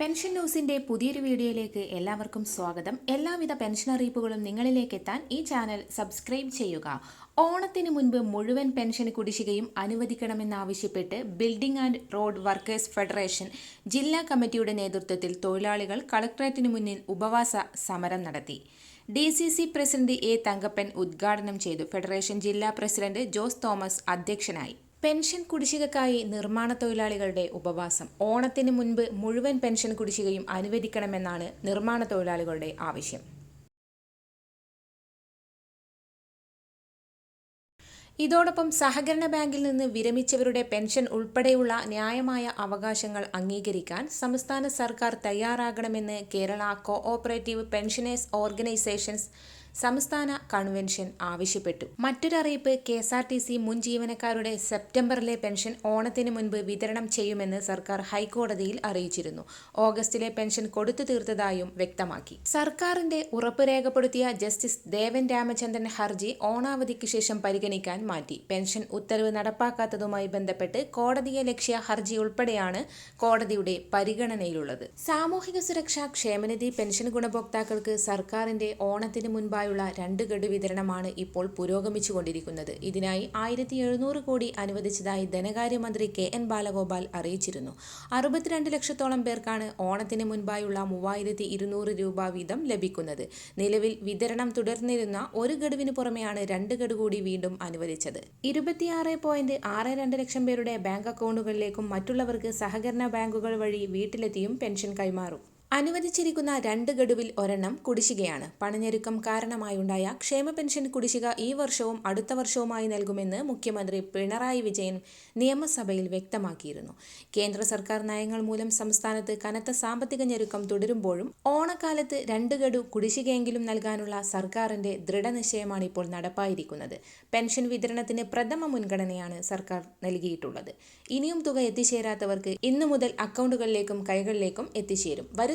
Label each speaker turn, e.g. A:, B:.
A: Pension ന്യൂസിന്റെ പുതിയൊരു വീഡിയോയിലേക്ക് എല്ലാവർക്കും സ്വാഗതം. എല്ലാവിധ പെൻഷൻ അറിയിപ്പുകളും നിങ്ങളിലേക്ക് എത്താൻ ഈ ചാനൽ സബ്സ്ക്രൈബ് ചെയ്യുക. ഓണത്തിന് മുൻപ് മുഴുവൻ പെൻഷൻ കുടിശ്ശികയും അനുവദിക്കണമെന്നാവശ്യപ്പെട്ട് building and road workers federation ജില്ലാ കമ്മിറ്റിയുടെ നേതൃത്വത്തിൽ തൊഴിലാളികൾ കളക്ടറേറ്റിന് മുന്നിൽ ഉപവാസ സമരം നടത്തി. D C C president A Thankappan ഉദ്ഘാടനം ചെയ്തു. ഫെഡറേഷൻ ജില്ലാ പ്രസിഡന്റ് ജോസ് തോമസ് അധ്യക്ഷനായി. പെൻഷൻ കുടിശ്ശികക്കായി നിർമ്മാണ തൊഴിലാളികളുടെ ഉപവാസം. ഓണത്തിന് മുൻപ് മുഴുവൻ പെൻഷൻ കുടിശ്ശികയും അനുവദിക്കണമെന്നാണ് നിർമ്മാണ തൊഴിലാളികളുടെ ആവശ്യം. ഇതോടൊപ്പം സഹകരണ ബാങ്കിൽ നിന്ന് വിരമിച്ചവരുടെ പെൻഷൻ ഉൾപ്പെടെയുള്ള ന്യായമായ അവകാശങ്ങൾ അംഗീകരിക്കാൻ സംസ്ഥാന സർക്കാർ തയ്യാറാകണമെന്ന് Kerala co operative pensioners organisations സംസ്ഥാന കൺവെൻഷൻ ആവശ്യപ്പെട്ടു. മറ്റൊരറിയിപ്പ് K S R T C മുൻ ജീവനക്കാരുടെ സെപ്റ്റംബറിലെ പെൻഷൻ ഓണത്തിന് മുൻപ് വിതരണം ചെയ്യുമെന്ന് സർക്കാർ ഹൈക്കോടതിയിൽ അറിയിച്ചിരുന്നു. ഓഗസ്റ്റിലെ പെൻഷൻ കൊടുത്തു തീർത്തതായും വ്യക്തമാക്കി. സർക്കാരിന്റെ ഉറപ്പ് രേഖപ്പെടുത്തിയ ജസ്റ്റിസ് ദേവൻ രാമചന്ദ്രൻ ഹർജി ഓണാവധിക്ക് ശേഷം പരിഗണിക്കാൻ മാറ്റി. പെൻഷൻ ഉത്തരവ് നടപ്പാക്കാത്തതുമായി ബന്ധപ്പെട്ട് കോടതിയെ ലക്ഷ്യ ഹർജി ഉൾപ്പെടെയാണ് കോടതിയുടെ പരിഗണനയിലുള്ളത്. സാമൂഹിക സുരക്ഷാ ക്ഷേമനിധി പെൻഷൻ ഗുണഭോക്താക്കൾക്ക് സർക്കാരിന്റെ ഓണത്തിന് മുൻപായുള്ള രണ്ട് ഗഡു വിതരണമാണ് ഇപ്പോൾ പുരോഗമിച്ചുകൊണ്ടിരിക്കുന്നത്. ഇതിനായി ആയിരത്തി എഴുന്നൂറ് കോടി അനുവദിച്ചതായി ധനകാര്യമന്ത്രി കെ എൻ ബാലഗോപാൽ അറിയിച്ചിരുന്നു. അറുപത്തിരണ്ട് ലക്ഷത്തോളം പേർക്കാണ് ഓണത്തിന് മുൻപായുള്ള മൂവായിരത്തി ഇരുന്നൂറ് രൂപ വീതം ലഭിക്കുന്നത്. നിലവിൽ വിതരണം തുടർന്നിരുന്ന ഒരു ഗഡുവിന് പുറമെയാണ് രണ്ട് ഗഡു കൂടി വീണ്ടും അനുവദിച്ചത്. ഇരുപത്തിയാറ് പോയിന്റ് ആറ് രണ്ട് ലക്ഷം പേരുടെ ബാങ്ക് അക്കൗണ്ടുകളിലേക്കും മറ്റുള്ളവർക്ക് സഹകരണ ബാങ്കുകൾ വഴി വീട്ടിലെത്തിയും പെൻഷൻ കൈമാറും. അനുവദിച്ചിരിക്കുന്ന രണ്ട് ഗഡുവിൽ ഒരെണ്ണം കുടിശ്ശികയാണ്. പണഞ്ഞെരുക്കം കാരണമായുണ്ടായ ക്ഷേമ പെൻഷൻ കുടിശ്ശിക ഈ വർഷവും അടുത്ത വർഷവുമായി നൽകുമെന്ന് മുഖ്യമന്ത്രി പിണറായി വിജയൻ നിയമസഭയിൽ വ്യക്തമാക്കിയിരുന്നു. കേന്ദ്ര സർക്കാർ നയങ്ങൾ മൂലം സംസ്ഥാനത്ത് കനത്ത സാമ്പത്തിക ഞെരുക്കം തുടരുമ്പോഴും ഓണക്കാലത്ത് രണ്ട് ഗഡു കുടിശ്ശികയെങ്കിലും നൽകാനുള്ള സർക്കാരിന്റെ ദൃഢനിശ്ചയമാണ് ഇപ്പോൾ നടപ്പായിരിക്കുന്നത്. പെൻഷൻ വിതരണത്തിന് പ്രഥമ മുൻഗണനയാണ് സർക്കാർ നൽകിയിട്ടുള്ളത്. ഇനിയും തുക എത്തിച്ചേരാത്തവർക്ക് ഇന്നു മുതൽ അക്കൗണ്ടുകളിലേക്കും കൈകളിലേക്കും എത്തിച്ചേരും.